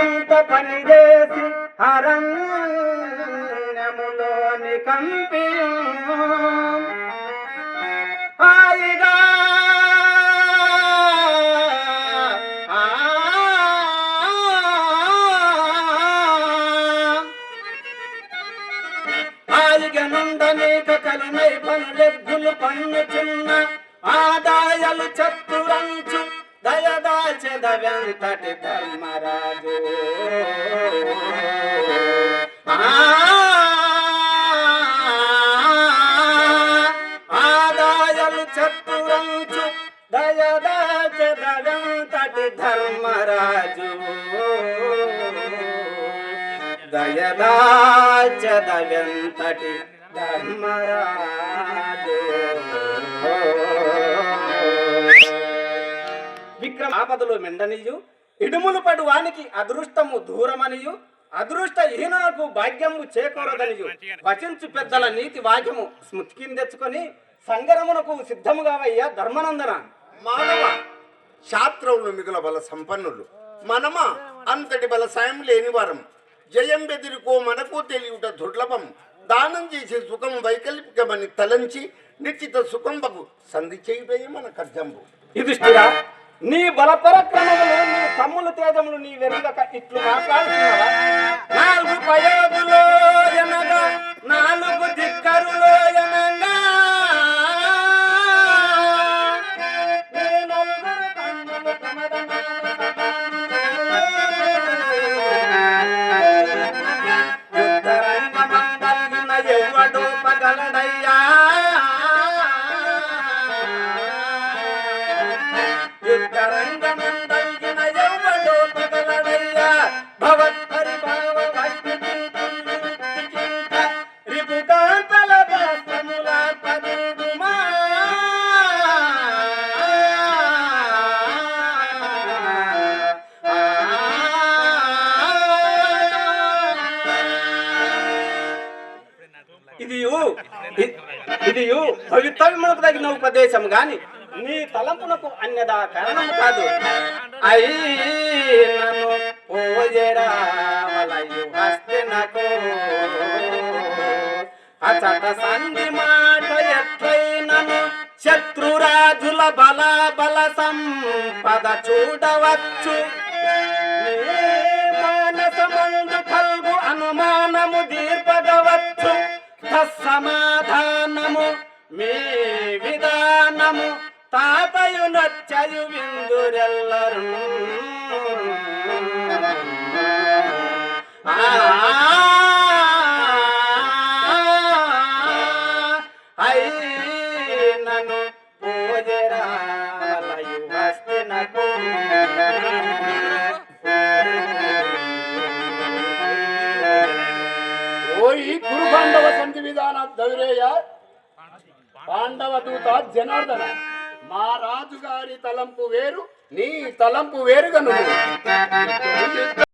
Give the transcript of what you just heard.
అంత పని చేసి హరణ్యములోని కంపి హాయిగనుండనేక కలిమై పనులెగ్గులు పన్నుచున్న ఆదాయాలు చత్తురంచు దయదాచెదవెంతటి ధర్మరాజు. ఆ ఆదాయాలు చత్తురంచు దయదాచెదవెంతటి ధర్మరాజు. దయదాచదవెంతటి ధర్మరాజు. విక్రమ ఆపదలు మెండనియు ఇడుములు పడు వానికి అదృష్టము దూరమనియు అదృష్ట హీనకు భాగ్యము చేకూరదనియు. వచించు పెద్దల నీతి వాక్యము స్మృతికిని తెచ్చుకొని సంగరమునకు సిద్ధముగా కావయ్యా ధర్మనందన. మానవ శాస్త్రములు మిగుల బల సంపన్నులు. మనమా అంతటి బల సాయం లేని వారం జయం బెదిరికో మనకు తెలియుట దుర్లభం. దానం చేసే సుఖం వైకల్పికమని తలంచి నిశ్చిత సుఖంబకు సంధి చేయుటయే మన కర్జంబు. యుధిష్ఠిరా నీ బలపరక్రమములు నీ తమ్ముల తేజములు నీ వెనుక ఇట్లు మాట్లాడుతున్నావా? నాలుగు పయోగులో ఎవ్వడో పగలడయ్యా ఇది భవితవ్యములకు తగిన ఉపదేశం గాని నీ తలంపునకు అన్యదా కారణం కాదు. అయినను పోజరావలయు హస్తినకు. అచట సంధి మాట ఎట్లయినను శత్రురాజుల బల బల సంపద చూడవచ్చు. నీ మానసమందు కల్గు అనుమానము దీర్పగవచ్చు. తస్సమా నచ్చయు విందురెల్లరు అయినను పూజరాలయు హస్తినకు ఓయి కురు పాండవ సంధి విధాన దౌరేయ పాండవ దూత జనార్దన మా రాజుగారి తలంపు వేరు నీ తలంపు వేరుగా నువ్వు.